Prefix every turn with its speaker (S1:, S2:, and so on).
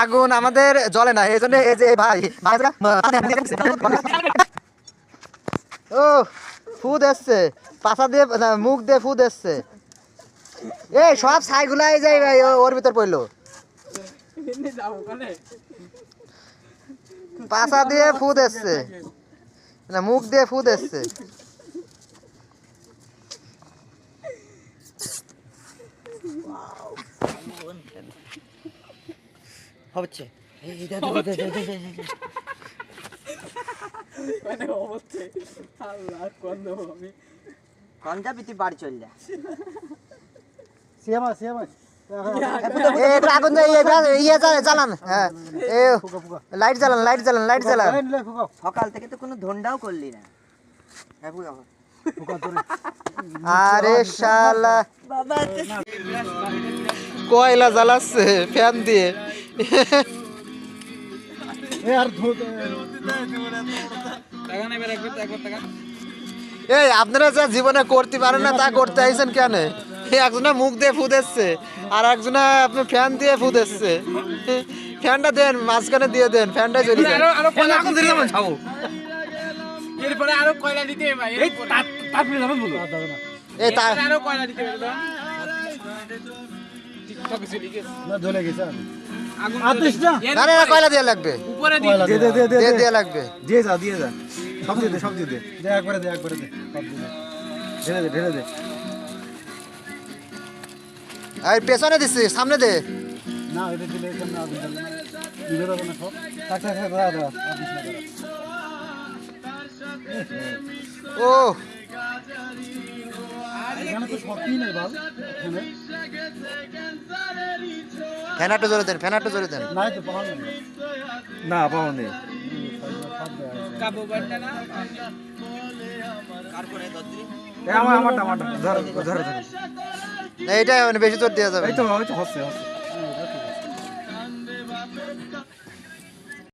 S1: আগুন আমাদের জ্বলে না এই জন্য এই যে ভাই ভাই ও ফুদ এসছে পাছা দিয়ে মুখ দিয়ে ফুদ এসছে এই সব ছাইগুলা এই যে এই ও- ওর ভিতর পড়ল পাছা দিয়ে ফুদ এসছে না মুখ দিয়ে ফুদ এসছে হচ্ছে
S2: পাঞ্জাবি তুই বাড়ি চল যা।
S3: সিয়ামা সিয়ামা
S1: ইয়ে ইয়ে হ্যাঁ। লাইট জ্বালান লাইট জ্বালান লাইট জ্বালান।
S2: সকাল থেকে তো কোনো ধন্ডাও করলি না।
S1: আরে শালা। কয়লা জ্বালাচ্ছে ফ্যান দিয়ে। এই আপনারা যা জীবনে করতে পারেন না তা করতে আইছেন কেন? একজনে মুখ দিয়ে ফুদেচ্ছে আর একজনে আপনি ফ্যান দিয়ে ফুদেচ্ছে ফ্যানটা দেন মাঝখানে দিয়ে দেন ফ্যানটা জ্বলি
S4: এরপরে আরও কয়লা দিতে হবে ভাই এরপরে।
S3: তারপরে যাবেন বলো।
S1: এই তা
S4: আরও কয়লা দিতে হবে দাও ঠিক আছে ঠিক আছে
S3: না জ্বলে গেছে আতিস না
S1: না না না, কয়লা দিয়ে লাগবে?
S4: উপরে দিয়ে
S3: দে দে দে দে
S1: দিয়ে
S3: দে
S1: দিয়ে লাগবে।
S3: দিয়ে যা দিয়ে যা। সব দিয়ে দে সব দিয়ে দে। দে একবারে দে একবারে দে সব দিয়ে দে। ঢেলে দে ঢেলে দে।
S1: আর পেছনে দিচ্ছি সামনে দে।
S3: না এটা দিলে এখানে আগুন জ্বলবে না নিভে না সব। থাক থাক থাক দাঁড়া দাঁড়া আতিস না দাঁড়া।
S1: ও
S3: তো
S1: জোরে দেন ফ্যানাটা জোরে দেন।
S5: না। পাওয়া নেই।
S4: কাবো বাটটা না?
S1: মানে বেশি জোর দেওয়া যাবে
S5: এই তো হচ্ছে হচ্ছে।